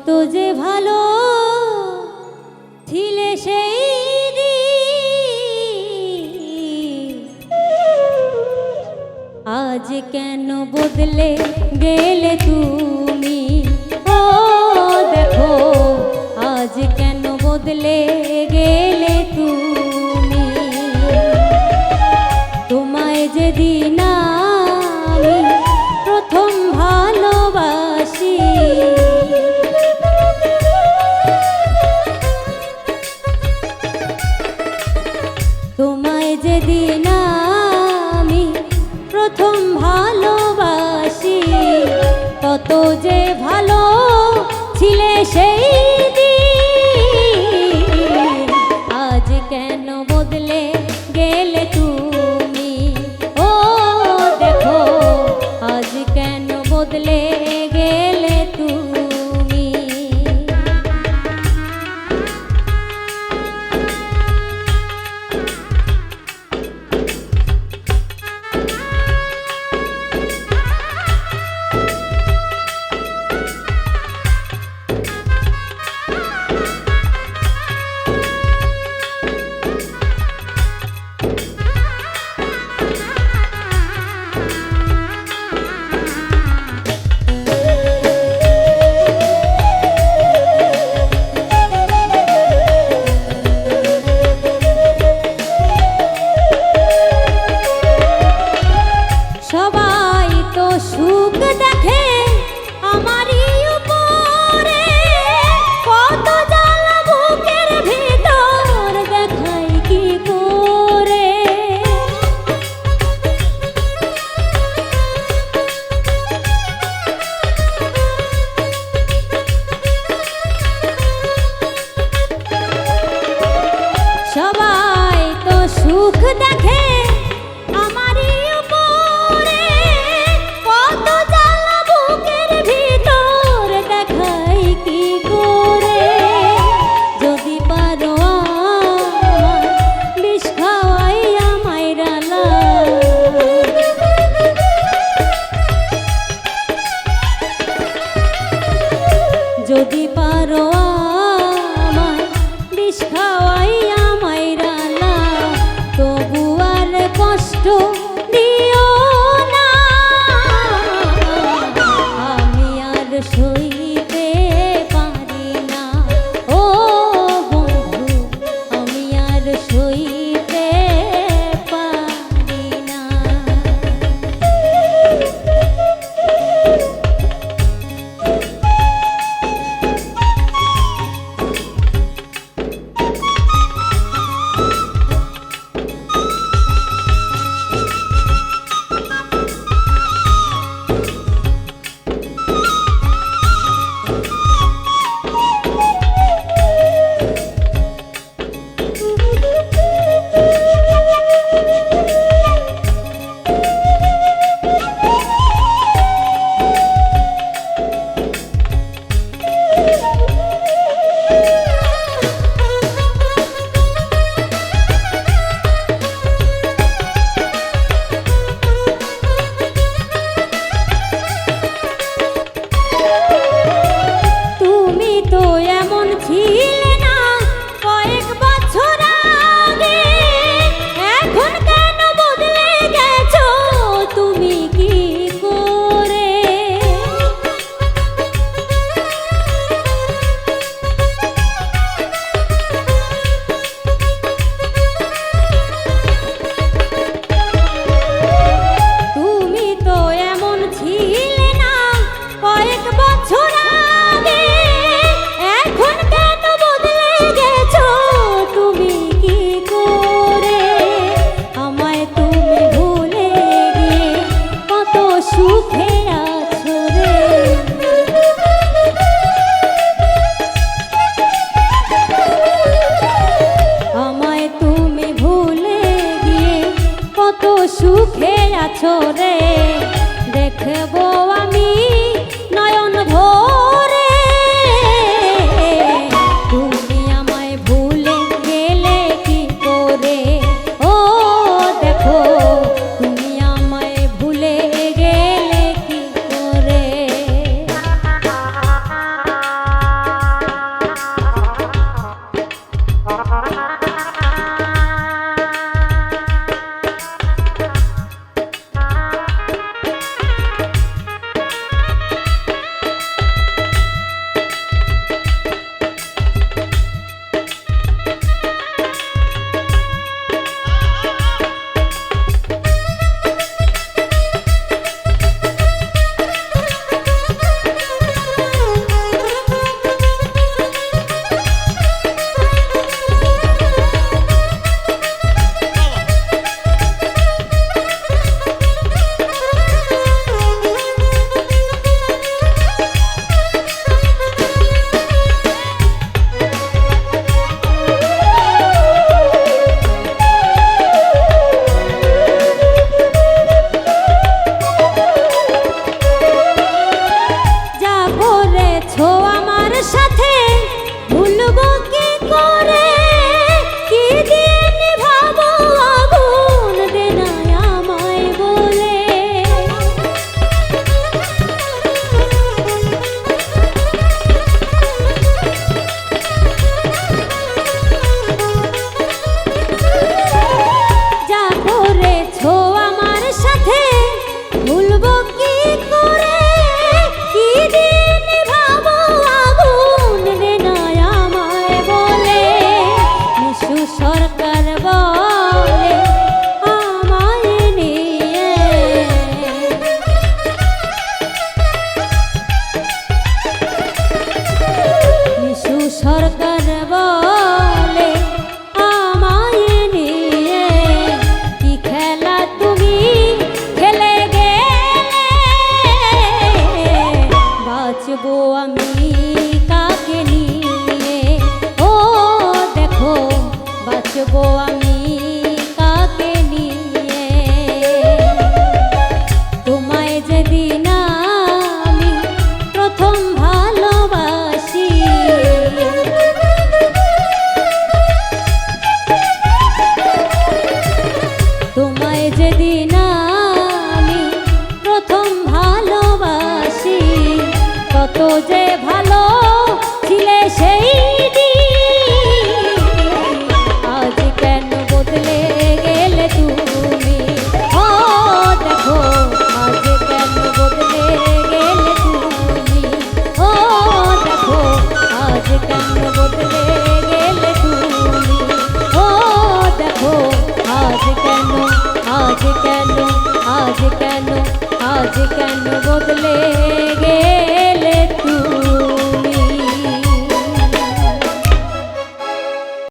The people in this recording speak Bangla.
কত যে ভালো ছিলে সেই আজ কেন বদলে গেলে তুমি? ও, দেখো, আজ কেন বদলে গেলে তুমি? দেখে সুখে আছো রে? দেখব সরকার বলে আমায় নিয়ে কি খেলা তুমি খেলে গেলে? বাঁচবো আমি